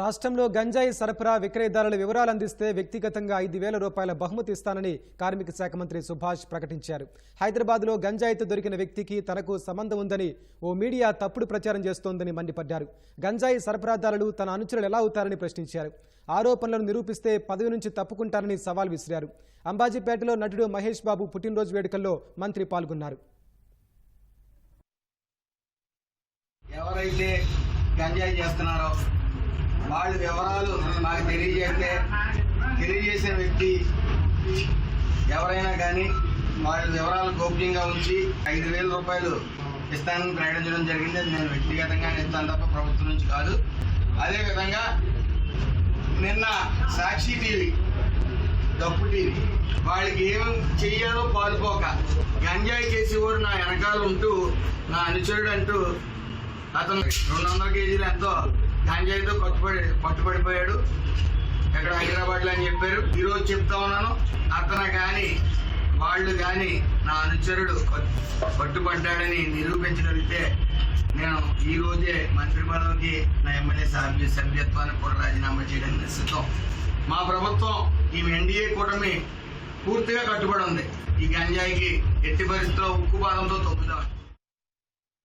రాష్ట్రంలో గంజాయి సరఫరా విక్రయదారుల వివరాలు అందిస్తే వ్యక్తిగతంగా ఐదు వేల రూపాయల బహుమతి ఇస్తానని కార్మిక శాఖ మంత్రి సుభాష్ ప్రకటించారు. హైదరాబాద్లో గంజాయితో దొరికిన వ్యక్తికి తనకు సంబంధం ఉందని ఓ మీడియా తప్పుడు ప్రచారం చేస్తోందని మండిపడ్డారు. గంజాయి సరఫరాదారులు తన అనుచరులు ఎలా అవుతారని ప్రశ్నించారు. ఆరోపణలను నిరూపిస్తే పదవి నుంచి తప్పుకుంటారని సవాల్ విసిరారు. అంబాజీపేటలో నటుడు మహేష్ బాబు పుట్టినరోజు వేడుకల్లో మంత్రి పాల్గొన్నారు. ఎవరైతే గంజాయి చేస్తున్నారో వాళ్ళ వివరాలు నాకు తెలియజేస్తే తెలియజేసే వ్యక్తి ఎవరైనా కానీ వాళ్ళ వివరాలు గోప్యంగా ఉంచి ఐదు వేల రూపాయలు ఇస్తానని ప్రకటించడం జరిగింది. అది నేను వ్యక్తిగతంగా ఇస్తాను తప్ప ప్రభుత్వం నుంచి కాదు. అదేవిధంగా నిన్న సాక్షి టీవీ డప్పు టీవీ వాళ్ళకి ఏం చెయ్యాలో పాల్పోక గంజాయి చేసేవాడు నా వెనకాల ఉంటూ నా అనుచరుడు అంటూ అతను రెండు వందల కేజీలు ఎంతో గంజాయితో పట్టుబడి పట్టుబడిపోయాడు. ఎక్కడ హైదరాబాద్లో అని చెప్పారు. ఈరోజు చెప్తా ఉన్నాను అతను కానీ వాళ్ళు కానీ నా అనుచరుడు పట్టు- పట్టుబడ్డాడని నిరూపించగలిగితే నేను ఈ రోజే మంత్రి నా ఎమ్మెల్యే సభ్యు సభ్యత్వాన్ని కూడా రాజీనామా చేయడానికి సిద్ధం మా ప్రభుత్వం ఈ ఎన్డీఏ కూటమి పూర్తిగా కట్టుబడి ఉంది. ఈ గంజాయికి ఎట్టి పరిస్థితుల్లో ఉక్కు పాదంతో తొక్కుదాం